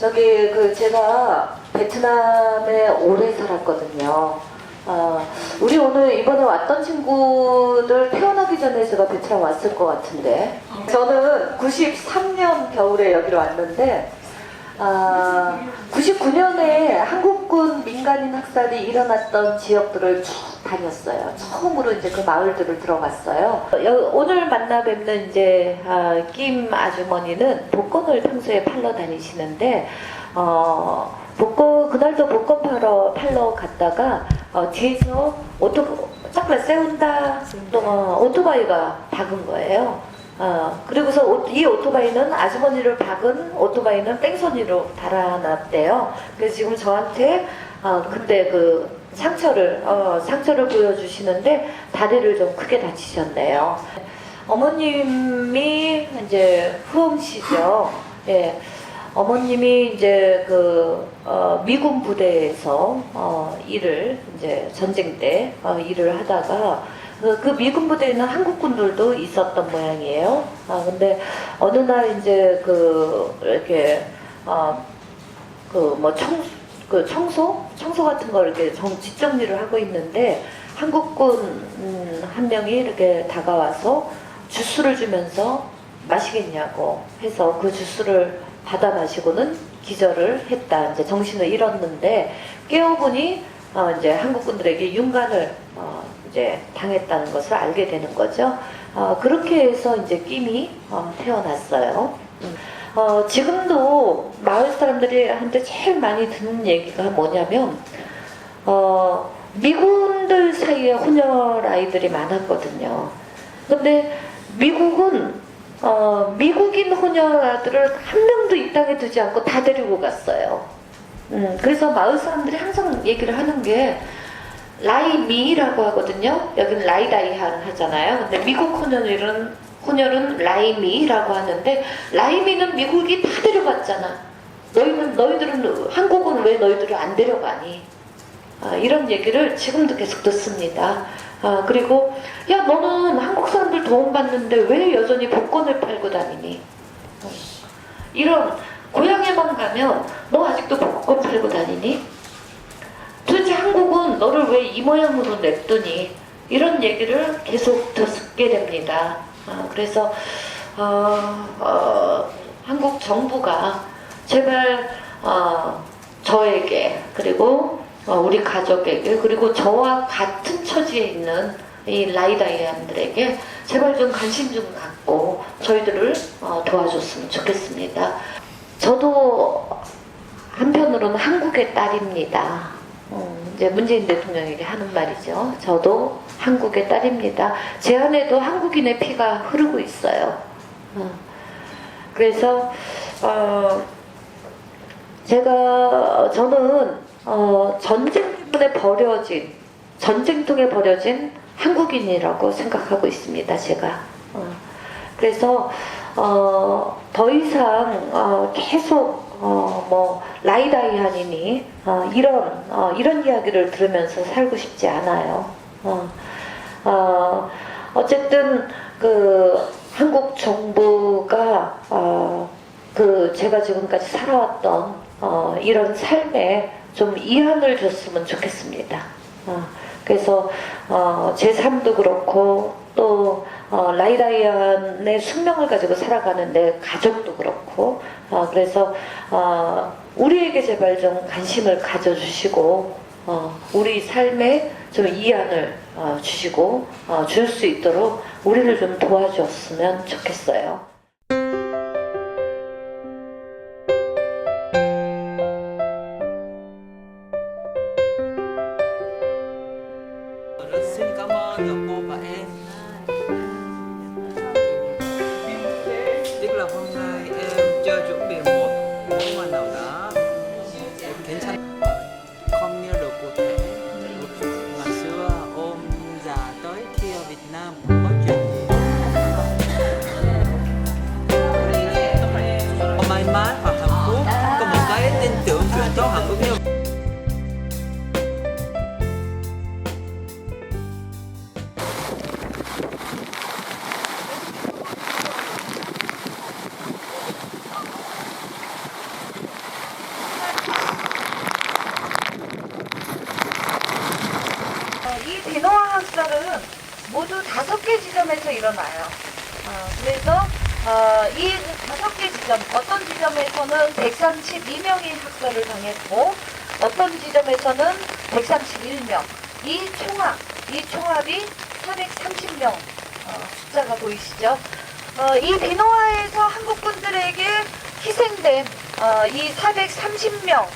저기 그 제가 베트남에 오래 살았거든요. 아, 우리 오늘 이번에 왔던 친구들 태어나기 전에 제가 베트남 왔을 것 같은데 저는 93년 겨울에 여기로 왔는데 아, 99년에 한국군 민간인 학살이 일어났던 지역들을 쭉 다녔어요. 처음으로 이제 그 마을들을 들어갔어요. 여- 오늘 만나 뵙는 이제 아, 김 아주머니는 복권을 평소에 팔러 다니시는데 어, 복권 그날도 복권 팔러 팔러 갔다가 어, 뒤에서 오토 잠깐 세운다 어, 오토바이가 박은 거예요. 어, 그리고서 오- 이 오토바이는 아주머니를 박은 오토바이는 땡손이로 달아놨대요. 그래서 지금 저한테 어, 그때 그 상처를 어, 상처를 보여주시는데 다리를 좀 크게 다치셨네요. 어머님이 이제 후엄씨죠. 예. 어머님이 이제 그 어, 미군 부대에서 어, 일을 이제 전쟁 때 어, 일을 하다가 그, 그 미군 부대에는 한국군들도 있었던 모양이에요. 아 근데 어느 날 이제 그 이렇게 어 그 뭐 청 그 청소 청소 같은 걸 이렇게 정 뒷정리를 하고 있는데 한국군 음, 한 명이 이렇게 다가와서 주스를 주면서 마시겠냐고 해서 그 주스를 받아 마시고는 기절을 했다. 이제 정신을 잃었는데 깨어보니 어, 이제 한국군들에게 윤관을 어, 이제 당했다는 것을 알게 되는 거죠. 어, 그렇게 해서 이제 끼미 어, 태어났어요. 음. 어, 지금도 마을 사람들이 한테 제일 많이 듣는 얘기가 뭐냐면 어, 미군들 사이에 혼혈 아이들이 많았거든요. 근데 미국은 어, 미국인 혼혈 아들을 한 명도 이 땅에 두지 않고 다 데리고 갔어요. 음, 그래서 마을 사람들이 항상 얘기를 하는 게 라이미라고 하거든요. 여기는 라이다이한 하잖아요. 근데 미국 혼혈은 혼혈은 라이미라고 하는데 라이미는 미국이 다 데려갔잖아. 너희는 너희들은 한국은 왜 너희들을 안 데려가니? 아, 이런 얘기를 지금도 계속 듣습니다. 아, 그리고 야 너는 한국 사람들 도움 받는데 왜 여전히 복권을 팔고 다니니? 어, 이런 고향에만 가면 너 아직도 복권 팔고 다니니? 도대체 한국은 너를 왜 이 모양으로 냅두니? 이런 얘기를 계속 듣게 됩니다. 아, 그래서 어, 어, 한국 정부가 제발 어, 저에게 그리고 어, 우리 가족에게 그리고 저와 같은 처지에 있는 이 라이다이안들에게 제발 좀 관심 좀 갖고 저희들을 어, 도와줬으면 좋겠습니다. 저도 한편으로는 한국의 딸입니다. 음, 이제 문재인 대통령에게 하는 말이죠. 저도 한국의 딸입니다. 제 안에도 한국인의 피가 흐르고 있어요. 어, 그래서 어, 제가 저는 어, 전쟁 때문에 버려진 전쟁 통에 버려진 한국인이라고 생각하고 있습니다. 제가 어, 그래서 어, 더 이상 어, 계속 어, 뭐 라이다이안이니 어, 이런 어, 이런 이야기를 들으면서 살고 싶지 않아요. 어, 어, 어쨌든 그 한국 정부가 어, 그 제가 지금까지 살아왔던 어, 이런 삶에 좀 이한을 줬으면 좋겠습니다. 어, 그래서 어, 제 삶도 그렇고 또 어, 라이다이안의 숙명을 가지고 살아가는데 가족도 그렇고 어, 그래서 어, 우리에게 제발 좀 관심을 가져주시고 어, 우리 삶에 좀 이안을 어, 주시고 어, 줄 수 있도록 우리를 좀 도와주었으면 좋겠어요. 지점에서 일어나요. 어, 그래서 어, 이 다섯 개 지점, 어떤 지점에서는 132명이 학살을 당했고, 어떤 지점에서는 131명. 이 총합, 이 총합이 430명 어, 숫자가 보이시죠? 어, 이 비노아에서 한국군들에게 희생된 어, 이 430명의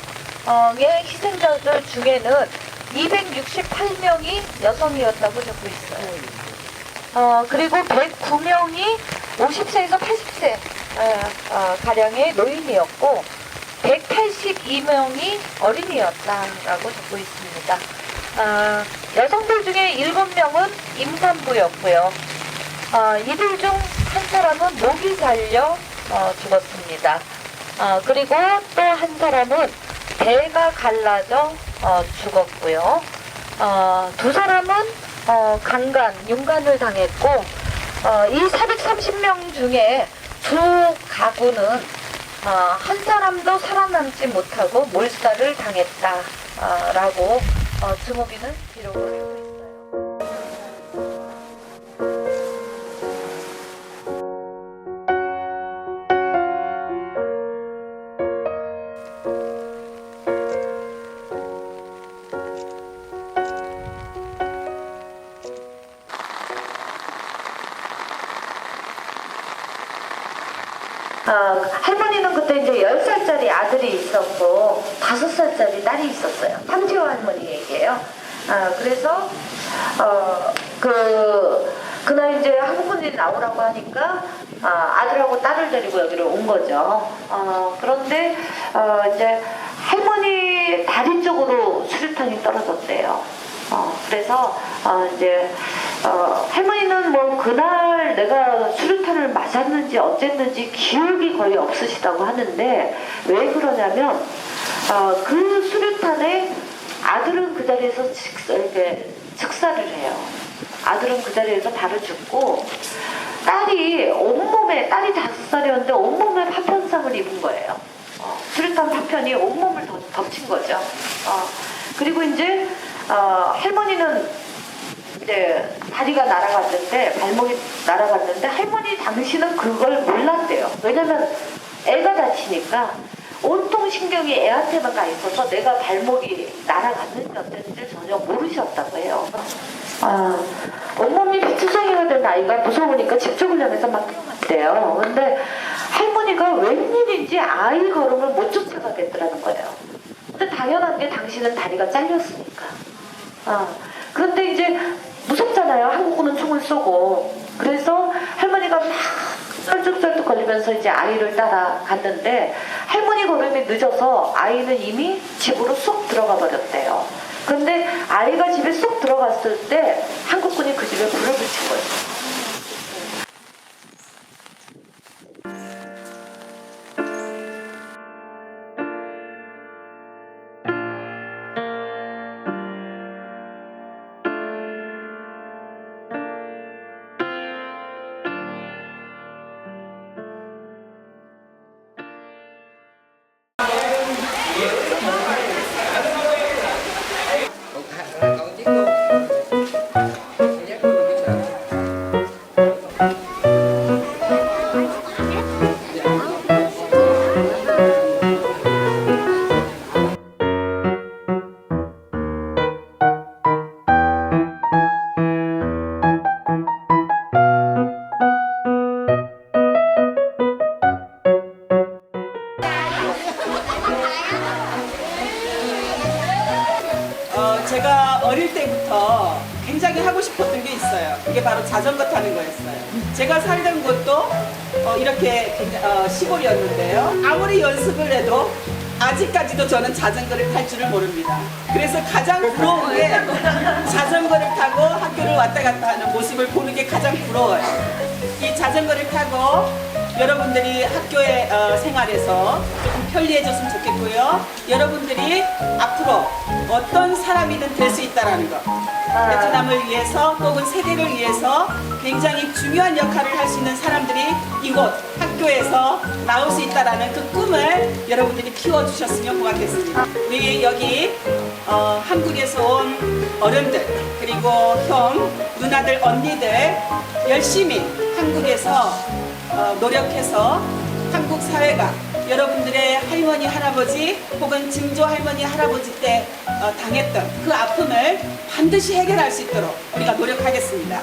희생자들 중에는 268명이 여성이었다고 적고 있어요. 어, 그리고 109명이 50세에서 80세 어, 가량의 노인이었고 182명이 어린이였다라고 적고 있습니다. 어, 여성들 중에 7명은 임산부였고요. 어, 이들 중 한 사람은 목이 잘려 어, 죽었습니다. 어, 그리고 또 한 사람은 배가 갈라져 어, 죽었고요. 어, 두 사람은 어, 강간, 윤간을 당했고 어, 이 430명 중에 두 가구는 어, 한 사람도 살아남지 못하고 몰살을 당했다라고 어, 주무기는 기록을 할머니는 그때 이제 10살짜리 아들이 있었고 5살짜리 딸이 있었어요. 탐지호 할머니 얘기예요. 어, 그래서 어, 그 그날 이제 한국분들이 나오라고 하니까 어, 아들하고 딸을 데리고 여기로 온 거죠. 어, 그런데 어, 이제 할머니 다리 쪽으로 수류탄이 떨어졌대요. 어, 그래서 어, 이제 어, 할머니는 뭐 그날 내가 수류탄을 맞았는지 어쨌는지 기억이 거의 없으시다고 하는데 왜 그러냐면 어, 그 수류탄에 아들은 그 자리에서 직, 이렇게 즉사를 해요. 아들은 그 자리에서 바로 죽고 딸이 온몸에 딸이 다섯 살이었는데 온몸에 파편상을 입은 거예요. 어, 수류탄 파편이 온몸을 덮, 덮친 거죠. 어, 그리고 이제 어, 할머니는 이제 다리가 날아갔는데 발목이 날아갔는데 할머니 당신은 그걸 몰랐대요. 왜냐면 애가 다치니까 온통 신경이 애한테만 가 있어서 내가 발목이 날아갔는지 어땠는지 전혀 모르셨다고 해요. 아, 온몸이 피투성이가 된 아이가 무서우니까 집중훈련에서 막 뛰어갔대요. 근데 할머니가 웬일인지 아이 걸음을 못 쫓아가겠더라는 거예요. 근데 당연한 게 당신은 다리가 잘렸으니까. 아, 그런데 이제 무섭잖아요. 한국군은 총을 쏘고. 그래서 할머니가 막 쩔뚝쩔뚝 걸리면서 이제 아이를 따라 갔는데 할머니 걸음이 늦어서 아이는 이미 집으로 쏙 들어가 버렸대요. 근데 아이가 집에 쏙 들어갔을 때 한국군이 그 집에 불을 붙인 거예요. 제가 어릴 때부터 굉장히 하고 싶었던 게 있어요. 그게 바로 자전거 타는 거였어요. 제가 살던 곳도 어, 이렇게 어, 시골이었는데요. 아무리 연습을 해도 아직까지도 저는 자전거를 탈 줄을 모릅니다. 그래서 가장 부러운 게 자전거를 타고 학교를 왔다 갔다 하는 모습을 보는 게 가장 부러워요. 이 자전거를 타고 여러분들이 학교의 어, 생활에서 조금 편리해졌으면 좋겠고요. 여러분들이 앞으로 어떤 사람이든 될 수 있다라는 거. 베트남을 위해서 혹은 세계를 위해서 굉장히 중요한 역할을 할 수 있는 사람들이 이곳 학교에서 나올 수 있다라는 그 꿈을 여러분들이 키워주셨으면 고맙겠습니다. 우리 여기 어, 한국에서 온 어른들 그리고 형, 누나들, 언니들 열심히 한국에서 어, 노력해서 한국 사회가 여러분들의 할머니, 할아버지 혹은 증조 할머니, 할아버지 때 어, 당했던 그 아픔을 반드시 해결할 수 있도록 우리가 노력하겠습니다.